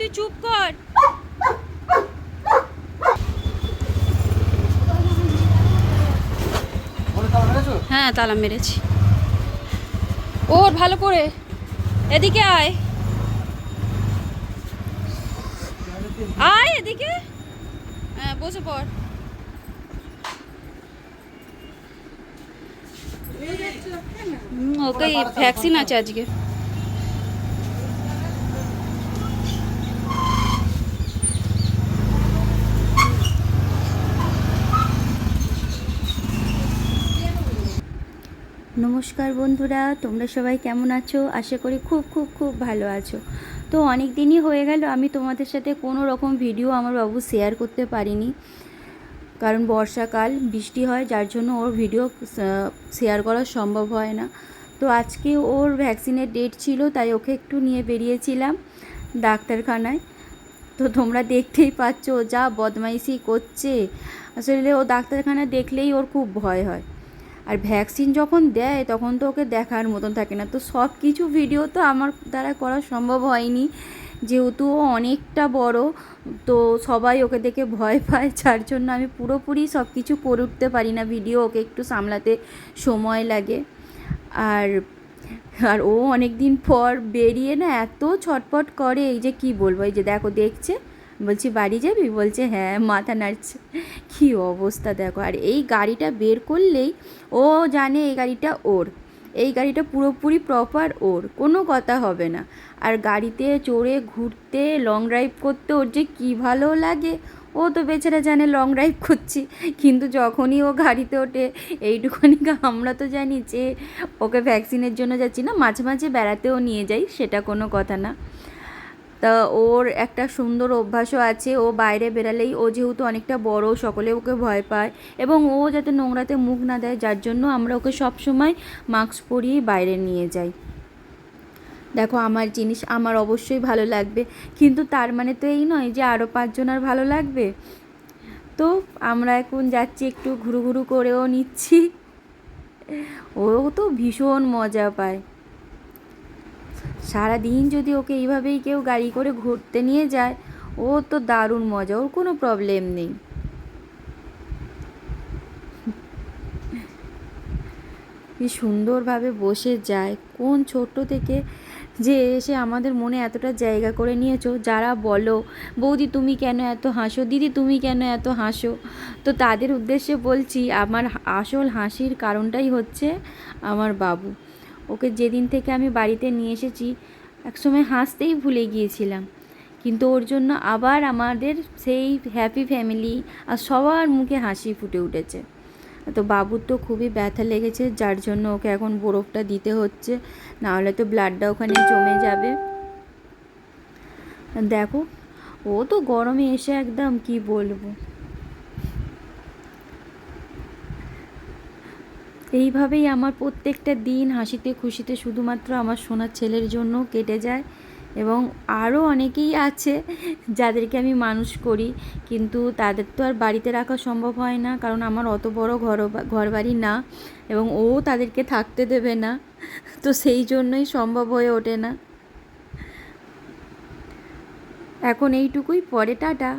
তুই চুপ কর। হ্যাঁ তালা মেরেছি। ওর ভালো করে। এদিকে আয়। আয় এদিকে। হ্যাঁ বসে পড়। ওকে ভ্যাকসিন আছে আজকে। নমস্কার বন্ধুরা, তোমরা সবাই কেমন আছো? আশা করি খুব খুব খুব ভালো আছো। তো অনেক দিনই হয়ে গেল, আমি তোমাদের সাথে কোনো রকম ভিডিও আমার বাবু শেয়ার করতে পারিনি। কারণ বর্ষাকাল, বৃষ্টি হয়, যার জন্য ওর ভিডিও শেয়ার করা সম্ভব হয় না। তো আজকে ওর ভ্যাকসিনের ডেট ছিল, তাই ওকে একটু নিয়ে বেরিয়েছিলাম ডাক্তারখানায়। তো তোমরা দেখতেই পাচ্ছ, যা বদমাইশি করছে। আসলে ও ডাক্তারখানা দেখলেই ওর খুব ভয় হয়। আর ভ্যাকসিন যখন দেয়, তখন তো ওকে দেখার মতন থাকে না। তো সব কিছু ভিডিও তো আমার দ্বারা করা সম্ভব হয়নি। যেহেতু ও অনেকটা বড়, তো সবাই ওকে দেখে ভয় পায়, যার জন্য আমি পুরোপুরি সব কিছু করে উঠতে পারি না। ভিডিও ওকে একটু সামলাতে সময় লাগে। আর আর ও অনেক দিন পর বেরিয়ে না এত ছটপট করে, এই যে কি বলব, এই যে দেখো, দেখছে? বলছি, বাড়ি যাবি? বলছে হ্যাঁ মাথা নাড়ছে। কী অবস্থা দেখো। আর এই গাড়িটা বের করলেই ও জানে এই গাড়িটা ওর। এই গাড়িটা পুরোপুরি প্রপার ওর, কোনো কথা হবে না। আর গাড়িতে চড়ে ঘুরতে লং ড্রাইভ করতে ওর যে কী ভালো লাগে, ও তো বেচারা জানে লং ড্রাইভ করছি। কিন্তু যখনই ও গাড়িতে ওঠে এইটুখানি আমরা তো জানি যে ওকে ভ্যাকসিনের জন্য যাচ্ছি না, মাঝে মাঝে বেড়াতেও নিয়ে যাই, সেটা কোনো কথা না। তা ওর একটা সুন্দর অভ্যাসও আছে। ও বাইরে বেরালেই ও যেহেতু অনেকটা বড়, সকলে ওকে ভয় পায় এবং ও যাতে নোংরাতে মুখ না দেয়, যার জন্য আমরা ওকে সবসময় মাস্ক পরিয়েই বাইরে নিয়ে যাই। দেখো, আমার জিনিস আমার অবশ্যই ভালো লাগবে। কিন্তু তার মানে তো এই নয় যে আরও পাঁচজনের ভালো লাগবে। তো আমরা এখন যাচ্ছি, একটু ঘুরু ঘুরু করেও নিচ্ছি। ও তো ভীষণ মজা পায়। সারাদিন যদি ওকে এইভাবেই কেউ গাড়ি করে ঘুরতে নিয়ে যায়, ও তো দারুণ মজা, ওর কোনো প্রবলেম নেই। কি সুন্দরভাবে বসে যায়, কোন ছোট্ট থেকে যে এসে আমাদের মনে এতটা জায়গা করে নিয়েছো, যারা বলো, বৌদি, তুমি কেন এত হাসো? দিদি, তুমি কেন এত হাসো? তো তাদের উদ্দেশ্যে বলছি, আমার আসল হাসির কারণটাই হচ্ছে আমার বাবু। ওকে যেদিন থেকে আমি বাড়িতে নিয়ে এসেছি, একসময় হাসতেই ভুলে গিয়েছিলাম। কিন্তু ওর জন্য আবার আমাদের সেই হ্যাপি ফ্যামিলি আর সবার মুখে হাসি ফুটে উঠেছে। তো বাবুর তো খুবই ব্যথা লেগেছে, যার জন্য ওকে এখন বরফটা দিতে হচ্ছে, নাহলে তো ব্লাডটা ওখানে জমে যাবে। দেখো, ও তো গরমে এসে একদম কি বলব। এইভাবেই আমার প্রত্যেকটা দিন হাসিতে খুশিতে শুধুমাত্র আমার সোনার ছেলের জন্য কেটে যায় এবং আরও অনেকেই আছে যাদেরকে আমি মানুষ করি, কিন্তু তাদের তো আর বাড়িতে রাখা সম্ভব হয় না, কারণ আমার অত বড় ঘর ঘর বাড়ি না এবং ও তাদেরকে থাকতে দেবে না, তো সেই জন্যই সম্ভব হয়ে ওঠে না। এখন এইটুকুই, পরে টাটা।